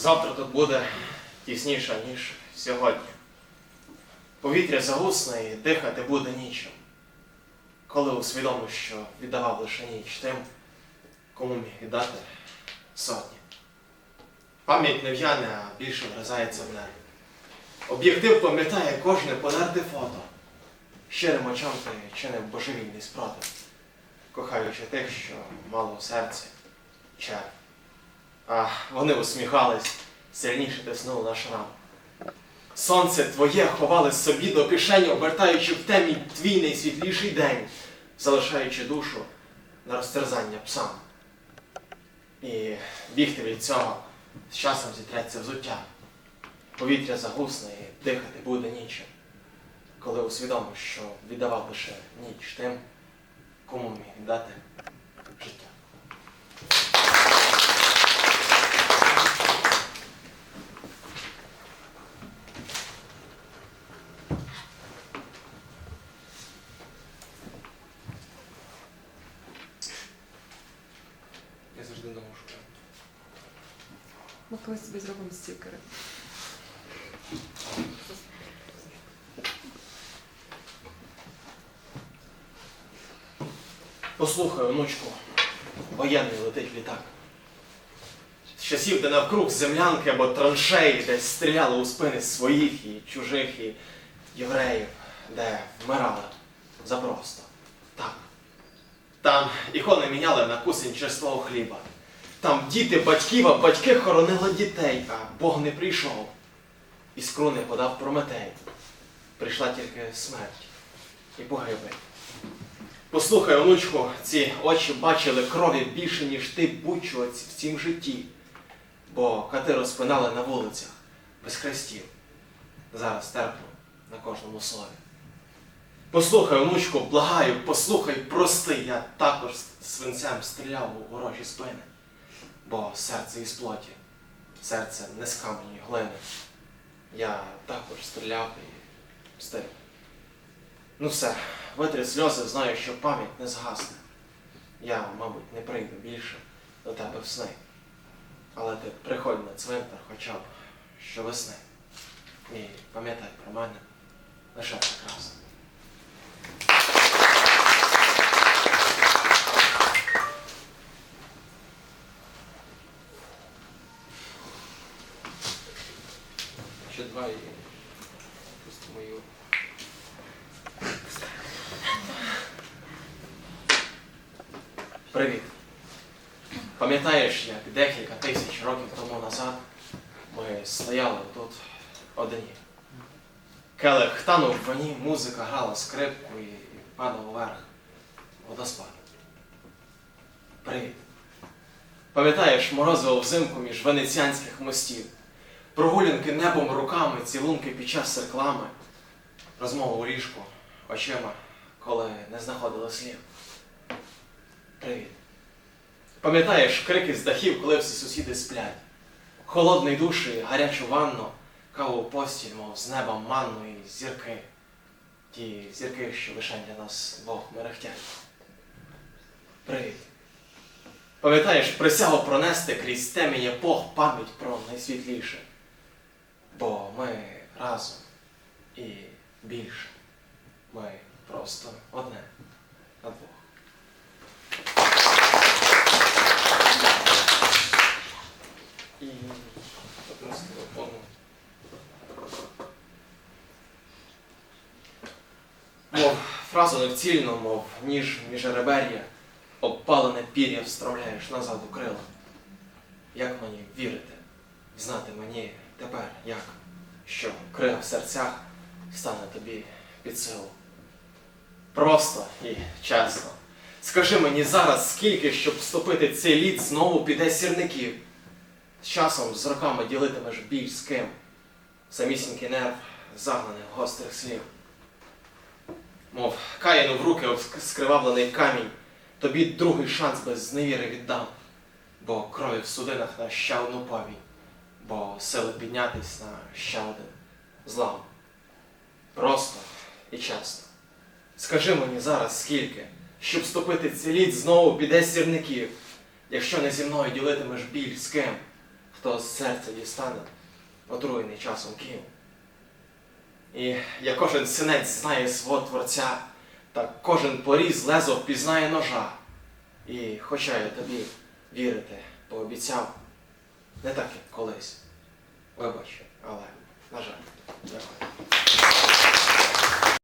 Завтра тут буде тісніше, ніж сьогодні. Повітря загусне і дихати буде нічим. Коли усвідомиш, що віддавав лише ніч тим, кому міг віддати сотні. Пам'ять не в'яне, а більше вразається в нерв. Об'єктив пам'ятає кожне понерте фото. Щирим очам ти чинив божевільний спротив, кохаючи тих, що мало в серці чар. А вони усміхались, сильніше тиснули на шрам. Сонце твоє ховали собі до кишені, обертаючи в темі твій найсвітліший день, залишаючи душу на розтерзання псам. І бігти від цього з часом зітреться взуття. Повітря загусне і дихати буде нічим, коли усвідомиш, що віддавав лише ніч тим, кому міг віддати життя. Я завжди думав, що Ми колись собі зробимо стікери. Послухай, онучку, воєнний летить літак. З часів, де навкруг землянки або траншеї, де стріляли у спини своїх і чужих, і євреїв, де вмирали запросто. Так. Там ікони міняли на кусень черствого хліба. Там діти батьків, а батьки хоронили дітей, а Бог не прийшов. Іскру не подав Прометей. Прийшла тільки смерть і погибель. Послухай, онучко, ці очі бачили крові більше, ніж ти будь-чого в цім житті. Бо кати розпинали на вулицях без хрестів. Зараз терплю на кожному слові. Послухай, онучко, благаю, послухай, прости, я також свинцем стріляв у ворожі спини. Бо серце із плоті, серце не з камені глини. Я також стріляв і стив. Ну все, витри сльози, знаю, що пам'ять не згасне. Я, мабуть, не прийду більше до тебе в сни. Але ти приходь на цвинтар хоча б щовесни. І пам'ятай про мене лише прекрасно. Ще два і пустимо мою. Привіт. Пам'ятаєш, як декілька тисяч років тому назад ми стояли тут одні. Келих танув в воні, музика грала скрипку і падав вверх водоспад. Привіт. Пам'ятаєш морозиво взимку між венеціанських мостів, прогулянки небом руками, цілунки під час реклами, розмову у ліжку очима, коли не знаходили слів. Привіт. Пам'ятаєш крики з дахів, коли всі сусіди сплять? Холодний душ і гарячу ванну, каву постіль, мов з неба манну і зірки. Ті зірки, що лише для нас двох мерехтять. Привіт. Пам'ятаєш присягу пронести крізь темінь епох пам'ять про найсвітліше. Бо ми разом і більше. Ми просто одне Мов фраза не вцільно, мов ніж міжеребер'я, обпалене пір'я встромляєш назад у крила. Як мені вірити, знати мені тепер, як, що крила в серцях стане тобі під силу? Просто і чесно. Скажи мені зараз, скільки, щоб вступити цей лід, знову піде сірників. З часом, з роками ділитимеш біль з ким. Самісінький нерв загнаний гострих слів. Мов каїну в руки скривавлений камінь, тобі другий шанс без зневіри віддам, бо крові в судинах на ще одну повінь, бо сили піднятись на ще один злам. Просто і чесно. Скажи мені зараз скільки, щоб вступити цей лід знову піде сірників, якщо не зі мною ділитимеш біль з ким, хто з серця дістане, отруєний часом Київ. І як кожен синець знає свого творця, так кожен поріз лезо впізнає ножа. І хоча я тобі вірити пообіцяв, не так, як колись. Вибач, але, на жаль, дякую.